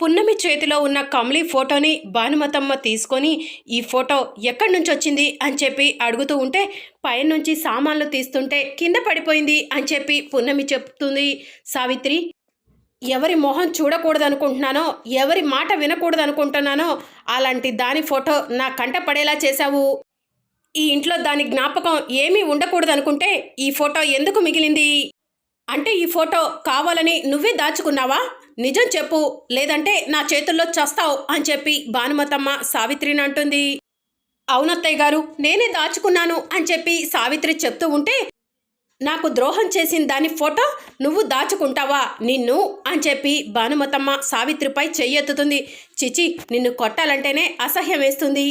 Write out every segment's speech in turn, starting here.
పున్నమి చేతిలో ఉన్న కమలి ఫోటోని భానుమతమ్మ తీసుకొని ఈ ఫోటో ఎక్కడి నుంచి వచ్చింది? అని చెప్పి అడుగుతూ ఉంటే పైనుంచి సామాన్లు తీస్తుంటే కింద పడిపోయింది అని చెప్పి పున్నమి చెప్తుంది. సావిత్రి ఎవరి మొహం చూడకూడదు అనుకుంటున్నానో ఎవరి మాట వినకూడదు అనుకుంటున్నానో అలాంటి దాని ఫోటో నా కంట పడేలా చేశావు. ఈ ఇంట్లో దాని జ్ఞాపకం ఏమీ ఉండకూడదు అనుకుంటే ఈ ఫోటో ఎందుకు మిగిలింది? అంటే ఈ ఫోటో కావాలని నువ్వే దాచుకున్నావా? నిజం చెప్పు లేదంటే నా చేతుల్లో చస్తావు అని చెప్పి భానుమతమ్మ సావిత్రిని అంటుంది. అవునత్తయ్య గారు నేనే దాచుకున్నాను అని చెప్పి సావిత్రి చెప్తూ ఉంటే నాకు ద్రోహం చేసిన దాని ఫోటో నువ్వు దాచుకుంటావా నిన్ను అని చెప్పి భానుమతమ్మ సావిత్రిపై చెయ్యెత్తుతుంది. చిచి నిన్ను కొట్టాలంటేనే అసహ్యం వేస్తుంది.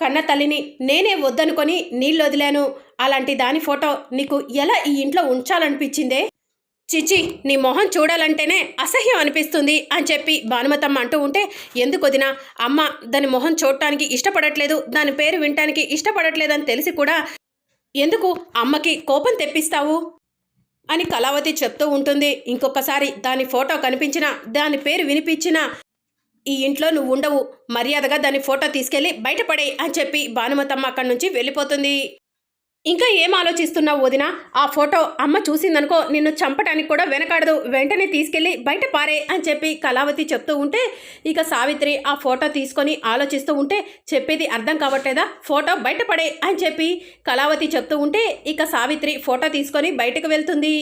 కన్న తల్లిని నేనే వద్దనుకొని నీళ్ళు వదిలాను అలాంటి దాని ఫోటో నీకు ఎలా ఈ ఇంట్లో ఉంచాలనిపించిందే? చిచి నీ మొహం చూడాలంటేనే అసహ్యం అనిపిస్తుంది అని చెప్పి భానుమతమ్మ అంటూ ఉంటే ఎందుకు వదినా? అమ్మ దాని మొహం చూడటానికి ఇష్టపడట్లేదు దాని పేరు వినటానికి ఇష్టపడట్లేదని తెలిసి కూడా ఎందుకు అమ్మకి కోపం తెప్పిస్తావు? అని కళావతి చెప్తూ ఉంటుంది. ఇంకొకసారి దాని ఫోటో కనిపించినా దాని పేరు వినిపించినా ఈ ఇంట్లో నువ్వు ఉండవు మర్యాదగా దాని ఫోటో తీసుకెళ్ళి బయటపడే అని చెప్పి భానుమతమ్మ అక్కడి నుంచి వెళ్ళిపోతుంది. ఇంకా ఏం ఆలోచిస్తున్నావు వదిన? ఆ ఫోటో అమ్మ చూసిందనుకో నిన్ను చంపటానికి కూడా వెనకాడదు. వెంటనే తీసుకెళ్ళి బయట పారే అని చెప్పి కళావతి చెప్తూ ఉంటే ఇక సావిత్రి ఆ ఫోటో తీసుకొని ఆలోచిస్తూ ఉంటే చెప్పేది అర్థం కావట్లేదా? ఫోటో బయటపడే అని చెప్పి కళావతి చెప్తూ ఉంటే ఇక సావిత్రి ఫోటో తీసుకొని బయటకు వెళ్తుంది.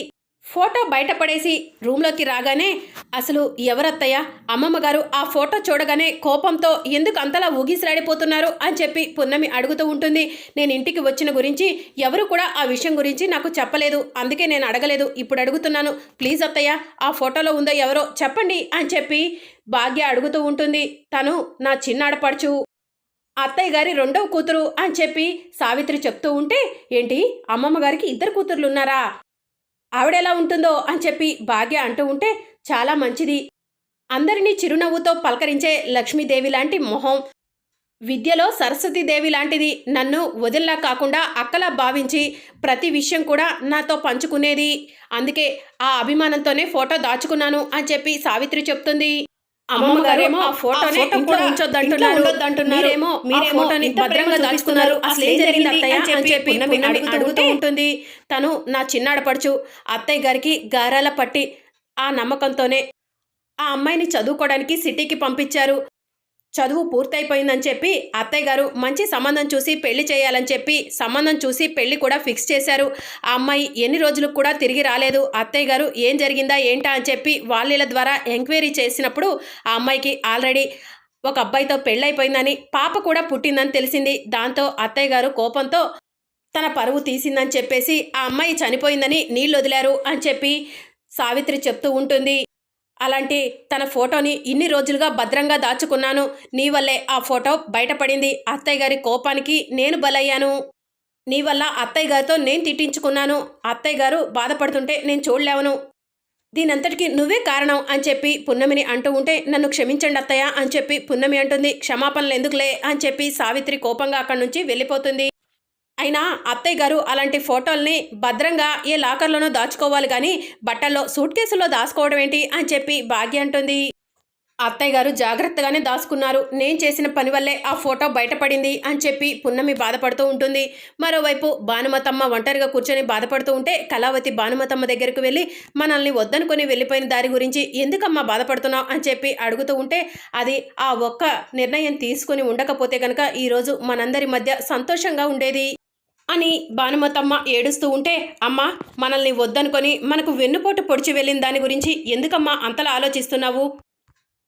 ఫోటో బయటపడేసి రూమ్లోకి రాగానే అసలు ఎవరత్తయ్య? అమ్మమ్మ గారు ఆ ఫోటో చూడగానే కోపంతో ఎందుకు అంతలా ఊగిసిరాడిపోతున్నారు అని చెప్పి పున్నమి అడుగుతూ ఉంటుంది. నేను ఇంటికి వచ్చిన గురించి ఎవరు కూడా ఆ విషయం గురించి నాకు చెప్పలేదు. అందుకే నేను అడగలేదు. ఇప్పుడు అడుగుతున్నాను. ప్లీజ్ అత్తయ్య ఆ ఫోటోలో ఉందో ఎవరో చెప్పండి అని చెప్పి భాగ్య అడుగుతూ ఉంటుంది. తను నా చిన్నాడపడుచు అత్తయ్య గారి రెండవ కూతురు అని చెప్పి సావిత్రి చెప్తూ ఉంటే ఏంటి? అమ్మమ్మ గారికి ఇద్దరు కూతుర్లు ఉన్నారా? ఆవిడెలా ఉంటుందో అని చెప్పి భాగ్య అంటూ ఉంటే చాలా మంచిది. అందరినీ చిరునవ్వుతో పలకరించే లక్ష్మీదేవి లాంటి మొహం. విద్యలో సరస్వతీదేవి లాంటిది నన్ను వదిలిలా కాకుండా అక్కలా భావించి ప్రతి విషయం కూడా నాతో పంచుకునేది. అందుకే ఆ అభిమానంతోనే ఫోటో దాచుకున్నాను అని చెప్పి సావిత్రి చెప్తుంది. అమ్మమ్మ గారేమో ఆ ఫోటోని ఇంట్లో ఉంచొద్దంటున్నారు. మీరేమో మీరే ఫోటోని భద్రంగా దాచుకున్నారు. అసలు ఏం జరిగింది అత్తయ్య అని చెప్పి అడుగుతూ ఉంటుంది. తను నా చిన్నాడపడుచు అత్తయ్య గారికి గారాల పట్టి ఆ నమ్మకంతోనే ఆ అమ్మాయిని చదువుకోవడానికి సిటీకి పంపించారు. చదువు పూర్తయిపోయిందని చెప్పి అత్తయ్య గారు మంచి సంబంధం చూసి పెళ్ళి చేయాలని చెప్పి సంబంధం చూసి పెళ్ళి కూడా ఫిక్స్ చేశారు. ఆ అమ్మాయి ఎన్ని రోజులకు కూడా తిరిగి రాలేదు. అత్తయ్య గారు ఏం జరిగిందా ఏంటా అని చెప్పి వాళ్ళ ద్వారా ఎంక్వైరీ చేసినప్పుడు ఆ అమ్మాయికి ఆల్రెడీ ఒక అబ్బాయితో పెళ్ళైపోయిందని పాప కూడా పుట్టిందని తెలిసింది. దాంతో అత్తయ్య గారు కోపంతో తన పరువు తీసిందని చెప్పేసి ఆ అమ్మాయి చనిపోయిందని నీళ్ళు వదిలారు అని చెప్పి సావిత్రి చెప్తూ ఉంటుంది. అలాంటి తన ఫోటోని ఇన్ని రోజులుగా భద్రంగా దాచుకున్నాను. నీ వల్లే ఆ ఫోటో బయటపడింది. అత్తయ్య గారి కోపానికి నేను బలయ్యాను. నీ వల్ల అత్తయ్య గారితో నేను తిట్టించుకున్నాను. అత్తయ్య గారు బాధపడుతుంటే నేను చూడలేవను. దీనంతటికి నువ్వే కారణం అని చెప్పి పున్నమిని అంటూ ఉంటే నన్ను క్షమించండి అత్తయ్య అని చెప్పి పున్నమి అంటుంది. క్షమాపణలు ఎందుకులే అని చెప్పి సావిత్రి కోపంగా అక్కడి నుంచి వెళ్ళిపోతుంది. అయినా అత్తయ్య గారు అలాంటి ఫోటోల్ని భద్రంగా ఏ లాకర్లోనో దాచుకోవాలి కానీ బట్టల్లో సూట్ కేసులో దాచుకోవడం ఏంటి అని చెప్పి భాగ్య అంటుంది. అత్తయ్య గారు జాగ్రత్తగానే దాచుకున్నారు. నేను చేసిన పని వల్లే ఆ ఫోటో బయటపడింది అని చెప్పి పున్నమి బాధపడుతూ ఉంటుంది. మరోవైపు భానుమతమ్మ ఒంటరిగా కూర్చొని బాధపడుతూ ఉంటే కళావతి భానుమతమ్మ దగ్గరకు వెళ్ళి మనల్ని వద్దనుకొని వెళ్ళిపోయిన దారి గురించి ఎందుకమ్మా బాధపడుతున్నావు? అని చెప్పి అడుగుతూ ఉంటే అది ఆ ఒక్క నిర్ణయం తీసుకుని ఉండకపోతే కనుక ఈరోజు మనందరి మధ్య సంతోషంగా ఉండేది. అని భానుమతమ్మ ఏడుస్తూ ఉంటే అమ్మ మనల్ని వద్దనుకొని మనకు వెన్నుపోటు పొడిచి వెళ్ళిన దాని గురించి ఎందుకమ్మా అంతలా ఆలోచిస్తున్నావు?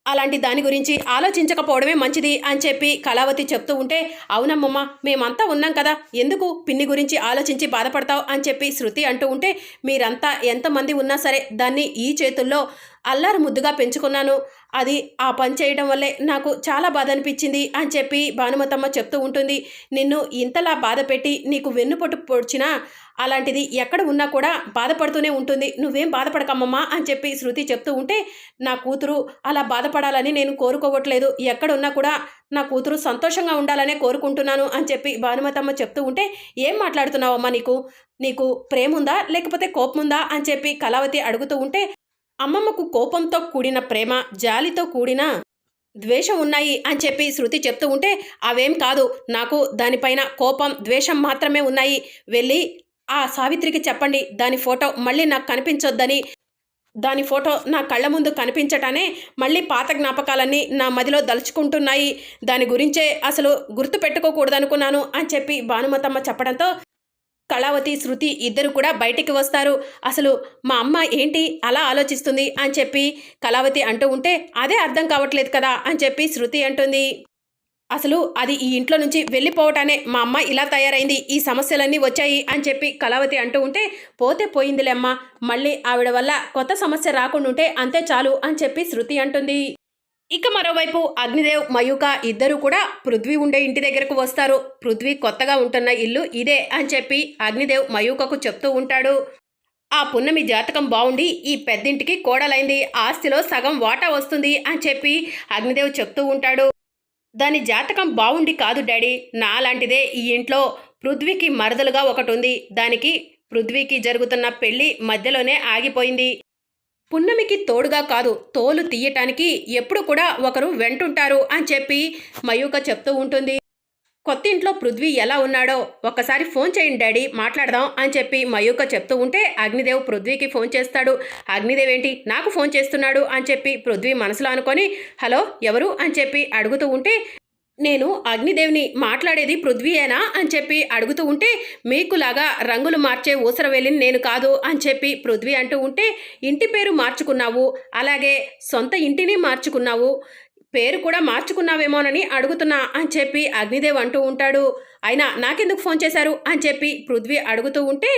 అలాంటి దాని గురించి ఆలోచించకపోవడమే మంచిది అని చెప్పి కళావతి చెప్తూ ఉంటే అవునమ్మమ్మ మేమంతా ఉన్నాం కదా ఎందుకు పిన్ని గురించి ఆలోచించి బాధపడతావు అని చెప్పి శృతి అంటూ ఉంటే మీరంతా ఎంతమంది ఉన్నా సరే దాన్ని ఈ చేతుల్లో అల్లారు ముద్దుగా పెంచుకున్నాను. అది ఆ పని చేయడం వల్లే నాకు చాలా బాధ అనిపించింది అని చెప్పి భానుమతమ్మ చెప్తూ ఉంటుంది. నిన్ను ఇంతలా బాధ పెట్టి నీకు వెన్నుపొట్టు పొడిచినా అలాంటిది ఎక్కడ ఉన్నా కూడా బాధపడుతూనే ఉంటుంది. నువ్వేం బాధపడకమ్మమ్మా అని చెప్పి శృతి చెప్తూ ఉంటే నా కూతురు అలా బాధపడాలని నేను కోరుకోవట్లేదు. ఎక్కడ ఉన్నా కూడా నా కూతురు సంతోషంగా ఉండాలనే కోరుకుంటున్నాను అని చెప్పి భానుమతమ్మ చెప్తూ ఉంటే ఏం మాట్లాడుతున్నావమ్మా నీకు? నీకు ప్రేమ ఉందా లేకపోతే కోపం ఉందా అని చెప్పి కళావతి అడుగుతూ ఉంటే అమ్మమ్మకు కోపంతో కూడిన ప్రేమ జాలితో కూడిన ద్వేషం ఉన్నాయి అని చెప్పి శృతి చెప్తూ ఉంటే అవేం కాదు. నాకు దానిపైన కోపం ద్వేషం మాత్రమే ఉన్నాయి. వెళ్ళి ఆ సావిత్రికి చెప్పండి. దాని ఫోటో మళ్ళీ నాకు కనిపించొద్దని. దాని ఫోటో నా కళ్ళ ముందు కనిపించటానే మళ్ళీ పాత జ్ఞాపకాలన్నీ నా మదిలో దలుచుకుంటున్నాయి. దాని గురించే అసలు గుర్తు పెట్టుకోకూడదనుకున్నాను అని చెప్పి భానుమతమ్మ చెప్పడంతో కళావతి శృతి ఇద్దరు కూడా బయటికి వస్తారు. అసలు మా అమ్మ ఏంటి అలా ఆలోచిస్తుంది అని చెప్పి కళావతి అంటూ ఉంటే అదే అర్థం కావట్లేదు కదా అని చెప్పి శృతి అంటుంది. అసలు అది ఈ ఇంట్లో నుంచి వెళ్ళిపోవటానే మా అమ్మ ఇలా తయారైంది ఈ సమస్యలన్నీ వచ్చాయి అని చెప్పి కళావతి అంటూ ఉంటే పోతే పోయిందిలే అమ్మ మళ్ళీ ఆవిడ వల్ల కొత్త సమస్య రాకుండా ఉంటే అంతే చాలు అని చెప్పి శృతి అంటుంది. ఇక మరోవైపు అగ్నిదేవ్ మయూక ఇద్దరు కూడా పృథ్వీ ఉండే ఇంటి దగ్గరకు వస్తారు. పృథ్వీ కొత్తగా ఉంటున్న ఇల్లు ఇదే అని చెప్పి అగ్నిదేవ్ మయూకకు చెప్తూ ఉంటాడు. ఆ పున్నమి జాతకం బాగుండి ఈ పెద్దింటికి కోడలైంది ఆస్తిలో సగం వాటా వస్తుంది అని చెప్పి అగ్నిదేవ్ చెప్తూ ఉంటాడు. దాని జాతకం బాగుండి కాదు డాడీ నాలాంటిదే ఈ ఇంట్లో. పృథ్వీకి మరదలుగా ఒకటి ఉంది దానికి పృథ్వీకి జరుగుతున్న పెళ్ళి మధ్యలోనే ఆగిపోయింది. పున్నమికి తోడుగా కాదు తోలు తీయటానికి ఎప్పుడు కూడా ఒకరు వెంటుంటారు అని చెప్పి మయూక చెప్తూ ఉంటుంది. కొత్త ఇంట్లో పృథ్వీ ఎలా ఉన్నాడో ఒక్కసారి ఫోన్ చేయండి డాడీ మాట్లాడదాం అని చెప్పి మయూక చెప్తూ ఉంటే అగ్నిదేవ్ పృథ్వీకి ఫోన్ చేస్తాడు. అగ్నిదేవ్ ఏంటి నాకు ఫోన్ చేస్తున్నాడు అని చెప్పి పృథ్వీ మనసులో అనుకొని హలో ఎవరు? అని చెప్పి అడుగుతూ ఉంటే నేను అగ్నిదేవిని మాట్లాడేది పృథ్వీయేనా అని చెప్పి అడుగుతూ ఉంటే మీకులాగా రంగులు మార్చే ఊసరవెల్లిని నేను కాదు అని చెప్పి పృథ్వీ అంటూ ఉంటే ఇంటి పేరు మార్చుకున్నావు అలాగే సొంత ఇంటిని మార్చుకున్నావు పేరు కూడా మార్చుకున్నావేమోనని అడుగుతున్నా అని చెప్పి అగ్నిదేవ్ అంటూ ఉంటాడు. అయినా నాకెందుకు ఫోన్ చేశారు అని చెప్పి పృథ్వీ అడుగుతూ ఉంటే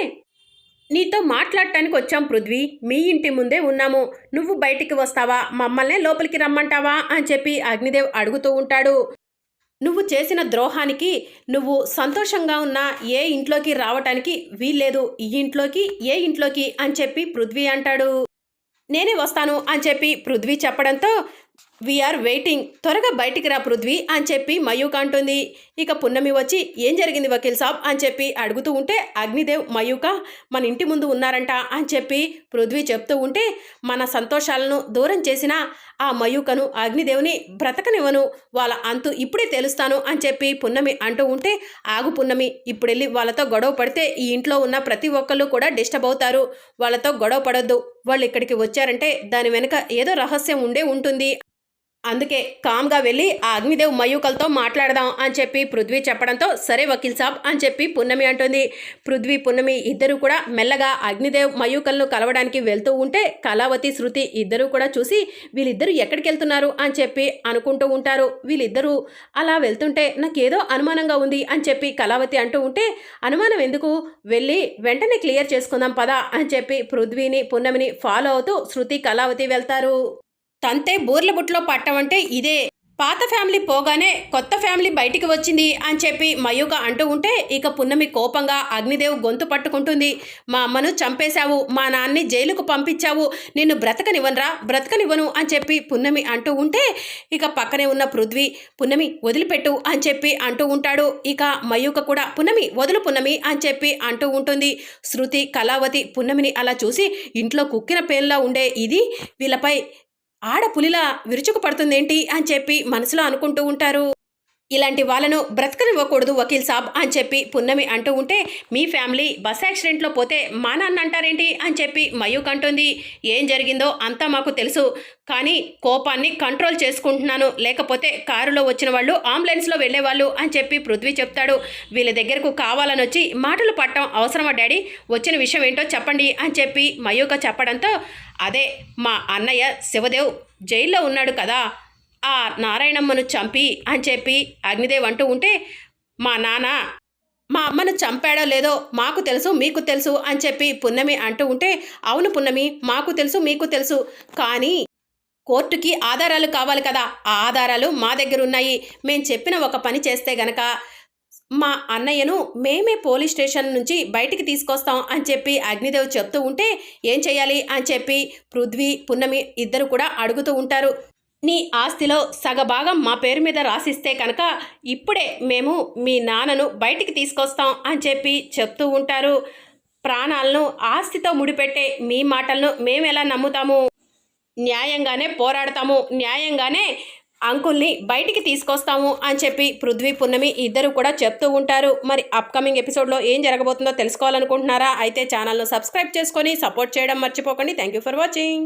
నీతో మాట్లాడటానికి వచ్చాం పృథ్వీ మీ ఇంటి ముందే ఉన్నాము. నువ్వు బయటికి వస్తావా? మమ్మల్నే లోపలికి రమ్మంటావా? అని చెప్పి అగ్నిదేవ్ అడుగుతూ ఉంటాడు. నువ్వు చేసిన ద్రోహానికి నువ్వు సంతోషంగా ఉన్న ఏ ఇంట్లోకి రావటానికి వీల్లేదు. ఈ ఇంట్లోకి ఏ ఇంట్లోకి అని చెప్పి పృథ్వీ అంటాడు. నేనే వస్తాను అని చెప్పి పృథ్వీ చెప్పడంతో వీఆర్ వెయిటింగ్ త్వరగా బయటికి రా పృథ్వీ అని చెప్పి మయూక్ అంటుంది. ఇక పున్నమి వచ్చి ఏం జరిగింది వకీల్ సాబ్? అని చెప్పి అడుగుతూ ఉంటే అగ్నిదేవ్ మయూక మన ఇంటి ముందు ఉన్నారంట అని చెప్పి పృథ్వీ చెప్తూ ఉంటే మన సంతోషాలను దూరం చేసిన ఆ మయూకను అగ్నిదేవుని బ్రతకనివ్వను. వాళ్ళ అంతు ఇప్పుడే తెలుస్తాను అని చెప్పి పున్నమి అంటూ ఉంటే ఆగు పున్నమి ఇప్పుడెళ్ళి వాళ్ళతో గొడవ పడితే ఈ ఇంట్లో ఉన్న ప్రతి ఒక్కళ్ళు కూడా డిస్టర్బ్ అవుతారు. వాళ్ళతో గొడవ పడొద్దు. వాళ్ళు ఇక్కడికి వచ్చారంటే దాని వెనుక ఏదో రహస్యం ఉండే ఉంటుంది. అందుకే కామ్గా వెళ్ళి ఆ అగ్నిదేవ్ మయూకలతో మాట్లాడదాం అని చెప్పి పృథ్వీ చెప్పడంతో సరే వకీల్ సాబ్ అని చెప్పి పున్నమి అంటుంది. పృథ్వీ పున్నమి ఇద్దరు కూడా మెల్లగా అగ్నిదేవ్ మయూకలను కలవడానికి వెళ్తూ ఉంటే కళావతి శృతి ఇద్దరు కూడా చూసి వీళ్ళిద్దరూ ఎక్కడికి వెళ్తున్నారు అని చెప్పి అనుకుంటూ ఉంటారు. వీళ్ళిద్దరూ అలా వెళ్తుంటే నాకేదో అనుమానంగా ఉంది అని చెప్పి కళావతి అంటూ ఉంటే అనుమానం ఎందుకు? వెళ్ళి వెంటనే క్లియర్ చేసుకుందాం పదా అని చెప్పి పృథ్వీని పున్నమిని ఫాలో అవుతూ శృతి కళావతి వెళ్తారు. తంతే బూర్ల బుట్లో పట్టమంటే ఇదే. పాత ఫ్యామిలీ పోగానే కొత్త ఫ్యామిలీ బయటికి వచ్చింది అని చెప్పి మయూక అంటూ ఉంటే ఇక పున్నమి కోపంగా అగ్నిదేవ్ గొంతు పట్టుకుంటుంది. మా అమ్మను చంపేశావు మా నాన్ని జైలుకు పంపించావు నిన్ను బ్రతకనివ్వనరా బ్రతకనివ్వను అని చెప్పి పున్నమి అంటూ ఉంటే ఇక పక్కనే ఉన్న పృథ్వీ పున్నమి వదిలిపెట్టు అని చెప్పి అంటూ ఉంటాడు. ఇక మయూక కూడా పున్నమి వదులు పున్నమి అని చెప్పి అంటూ ఉంటుంది. శృతి కళావతి పున్నమిని అలా చూసి ఇంట్లో కుక్కిన పేన్లా ఉండే ఇది వీళ్ళపై ఆడ పులిలా విరుచుకు పడుతుందేంటి అని చెప్పి మనసులో అనుకుంటూ ఉంటారు. ఇలాంటి వాళ్ళను బ్రతకనివ్వకూడదు వకీల్ సాబ్ అని చెప్పి పున్నమి అంటూ ఉంటే మీ ఫ్యామిలీ బస్ యాక్సిడెంట్లో పోతే మా నాన్న అంటారేంటి? అని చెప్పి మయూక్ అంటుంది. ఏం జరిగిందో అంతా మాకు తెలుసు కానీ కోపాన్ని కంట్రోల్ చేసుకుంటున్నాను. లేకపోతే కారులో వచ్చిన వాళ్ళు అంబులెన్స్లో వెళ్ళేవాళ్ళు అని చెప్పి పృథ్వీ చెప్తాడు. వీళ్ళ దగ్గరకు కావాలని వచ్చి మాటలు పట్టడం అవసరమా డాడీ? వచ్చిన విషయం ఏంటో చెప్పండి అని చెప్పి మయూక చెప్పడంతో అదే మా అన్నయ్య శివదేవ్ జైల్లో ఉన్నాడు కదా ఆ నారాయణమ్మను చంపి అని చెప్పి అగ్నిదేవ్ అంటూ ఉంటే మా నాన్న మా అమ్మను చంపాడో లేదో మాకు తెలుసు మీకు తెలుసు అని చెప్పి పున్నమి అంటూ ఉంటే అవును పున్నమి మాకు తెలుసు మీకు తెలుసు. కానీ కోర్టుకి ఆధారాలు కావాలి కదా. ఆ ఆధారాలు మా దగ్గర ఉన్నాయి. మేము చెప్పిన ఒక పని చేస్తే గనక మా అన్నయ్యను మేమే పోలీస్ స్టేషన్ నుంచి బయటికి తీసుకొస్తాం అని చెప్పి అగ్నిదేవ్ చెప్తూ ఉంటే ఏం చేయాలి? అని చెప్పి పృథ్వీ పున్నమి ఇద్దరు కూడా అడుగుతూ ఉంటారు. నీ ఆస్తిలో సగభాగం మా పేరు మీద రాసిస్తే కనుక ఇప్పుడే మేము మీ నాన్నను బయటికి తీసుకొస్తాం అని చెప్పి చెప్తూ ఉంటారు. ప్రాణాలను ఆస్తితో ముడిపెట్టే మీ మాటలను మేము ఎలా నమ్ముతాము? న్యాయంగానే పోరాడతాము. న్యాయంగానే అంకుల్ని బయటికి తీసుకొస్తాము అని చెప్పి పృథ్వీ పున్నమి ఇద్దరు కూడా చెప్తూ ఉంటారు. మరి అప్కమింగ్ ఎపిసోడ్లో ఏం జరగబోతుందో తెలుసుకోవాలనుకుంటున్నారా? అయితే ఛానల్ను సబ్స్క్రైబ్ చేసుకొని సపోర్ట్ చేయడం మర్చిపోకండి. Thank you for watching